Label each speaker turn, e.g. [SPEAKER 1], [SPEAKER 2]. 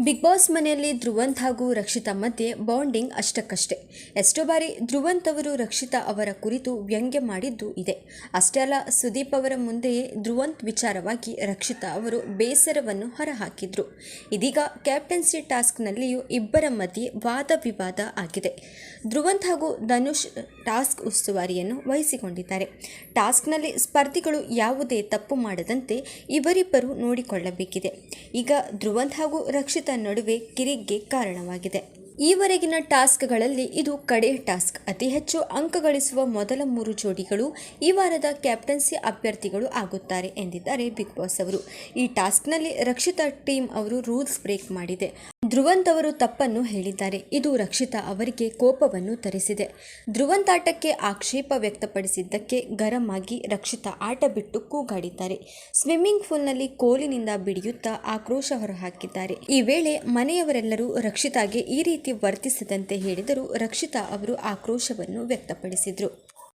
[SPEAKER 1] Big boss ಮನೆಯಲ್ಲಿ ಧ್ರುವಂತ್ ಹಾಗೂ ರಕ್ಷಿತಾ ಮಧ್ಯೆ ಬಾಂಡಿಂಗ್ ಅಷ್ಟಕ್ಕಷ್ಟೇ. ಎಷ್ಟೋ ಬಾರಿ ಧ್ರುವಂತ್ ಅವರು ರಕ್ಷಿತಾ ಅವರ ಕುರಿತು ವ್ಯಂಗ್ಯ ಮಾಡಿದ್ದು ಇದೆ. ಅಷ್ಟೇ ಅಲ್ಲ, ಸುದೀಪ್ ಅವರ ಮುಂದೆಯೇ ಧ್ರುವಂತ್ ವಿಚಾರವಾಗಿ ರಕ್ಷಿತಾ ಅವರು ಬೇಸರವನ್ನು ಹೊರಹಾಕಿದ್ರು. ಇದೀಗ ಕ್ಯಾಪ್ಟನ್ಸಿ ಟಾಸ್ಕ್ನಲ್ಲಿಯೂ ಇಬ್ಬರ ಮಧ್ಯೆ ವಾದ ವಿವಾದ ಆಗಿದೆ. ಧ್ರುವಂತ್ ಹಾಗೂ ಧನುಷ್ ಟಾಸ್ಕ್ ಉಸ್ತುವಾರಿಯನ್ನು ವಹಿಸಿಕೊಂಡಿದ್ದಾರೆ. ಟಾಸ್ಕ್ನಲ್ಲಿ ಸ್ಪರ್ಧಿಗಳು ಯಾವುದೇ ತಪ್ಪು ಮಾಡದಂತೆ ಇವರಿಬ್ಬರು ನೋಡಿಕೊಳ್ಳಬೇಕಿದೆ. ಈಗ ಧ್ರುವಂತ್ ಹಾಗೂ ರಕ್ಷಿತಾ ನಡುವೆ ಕಿರಿಗ್ಗೆ ಕಾರಣವಾಗಿದೆ. ಈವರೆಗಿನ ಟಾಸ್ಕ್ಗಳಲ್ಲಿ ಇದು ಕಡೆ ಟಾಸ್ಕ್. ಅತಿ ಹೆಚ್ಚು ಅಂಕ ಗಳಿಸುವ ಮೊದಲ ಮೂರು ಜೋಡಿಗಳು ಈ ವಾರದ ಕ್ಯಾಪ್ಟನ್ಸಿ ಅಭ್ಯರ್ಥಿಗಳು ಆಗುತ್ತಾರೆ ಎಂದಿದ್ದಾರೆ ಬಿಗ್ ಬಾಸ್ ಅವರು. ಈ ಟಾಸ್ಕ್ನಲ್ಲಿ ರಕ್ಷಿತಾ ಟೀಮ್ ಅವರು ರೂಲ್ಸ್ ಬ್ರೇಕ್ ಮಾಡಿದೆ. ಧ್ರುವಂತ್ ಅವರು ತಪ್ಪನ್ನು ಹೇಳಿದ್ದಾರೆ. ಇದು ರಕ್ಷಿತಾ ಅವರಿಗೆ ಕೋಪವನ್ನು ತರಿಸಿದೆ. ಧ್ರುವಂತ್ ಆಟಕ್ಕೆ ಆಕ್ಷೇಪ ವ್ಯಕ್ತಪಡಿಸಿದ್ದಕ್ಕೆ ಗರಂ ಆಗಿ ರಕ್ಷಿತಾ ಆಟ ಬಿಟ್ಟು ಕೂಗಾಡಿದ್ದಾರೆ. ಸ್ವಿಮ್ಮಿಂಗ್ ಪೂಲ್ನಲ್ಲಿ ಕೋಲಿನಿಂದ ಬಿಡಿಯುತ್ತಾ ಆಕ್ರೋಶ ಹೊರಹಾಕಿದ್ದಾರೆ. ಈ ವೇಳೆ ಮನೆಯವರೆಲ್ಲರೂ ರಕ್ಷಿತಾಗೆ ಈ ರೀತಿ ವರ್ತಿಸದಂತೆ ಹೇಳಿದರೂ ರಕ್ಷಿತಾ ಅವರು ಆಕ್ರೋಶವನ್ನು ವ್ಯಕ್ತಪಡಿಸಿದರು.